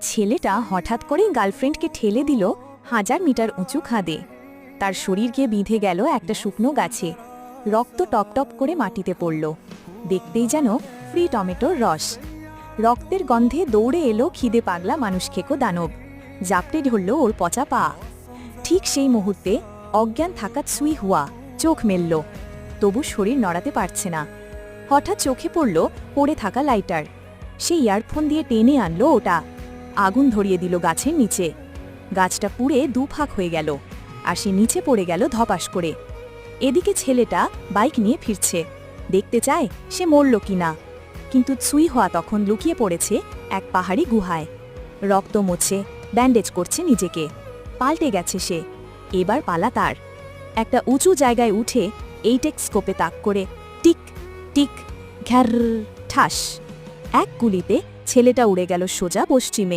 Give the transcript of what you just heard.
ছেলেটা হঠাৎ করেই গার্লফ্রেন্ডকে ঠেলে দিল হাজার মিটার উঁচু খাদে। তার শরীর গিয়ে বিঁধে গেল একটা শুকনো গাছে। রক্ত টপটপ করে মাটিতে পড়ল। দেখতেই যেন ফ্রি টমেটোর রস। রক্তের গন্ধে দৌড়ে এলো খিদে পাগলা মানুষ খেকো দানব। জাপটে ধরল ওর পচা পা। ঠিক সেই মুহূর্তে অজ্ঞান থাকা সুই হুয়া চোখ মেলল। তবু শরীর নড়াতে পারছে না। হঠাৎ চোখে পড়ল পড়ে থাকা লাইটার। সে ইয়ারফোন দিয়ে টেনে আনলো ওটা। আগুন ধরিয়ে দিল গাছের নিচে। গাছটা পুড়ে দুফাক হয়ে গেল আর সে নিচে পড়ে গেল ধপাস করে। এদিকে ছেলেটা বাইক নিয়ে ফিরছে। দেখতে চায় সে মরল কিনা। কিন্তু ছুই হওয়া তখন লুকিয়ে পড়েছে এক পাহাড়ি গুহায়। রক্ত মোছে, ব্যান্ডেজ করছে নিজেকে। পাল্টে গেছে সে। এবার পালা তার। একটা উঁচু জায়গায় উঠে এইটেক স্কোপে তাক করে টিক টিক, ঘ্যার, ঠাস। এক গুলিতে ছেলেটা উড়ে গেল সোজা পশ্চিমে।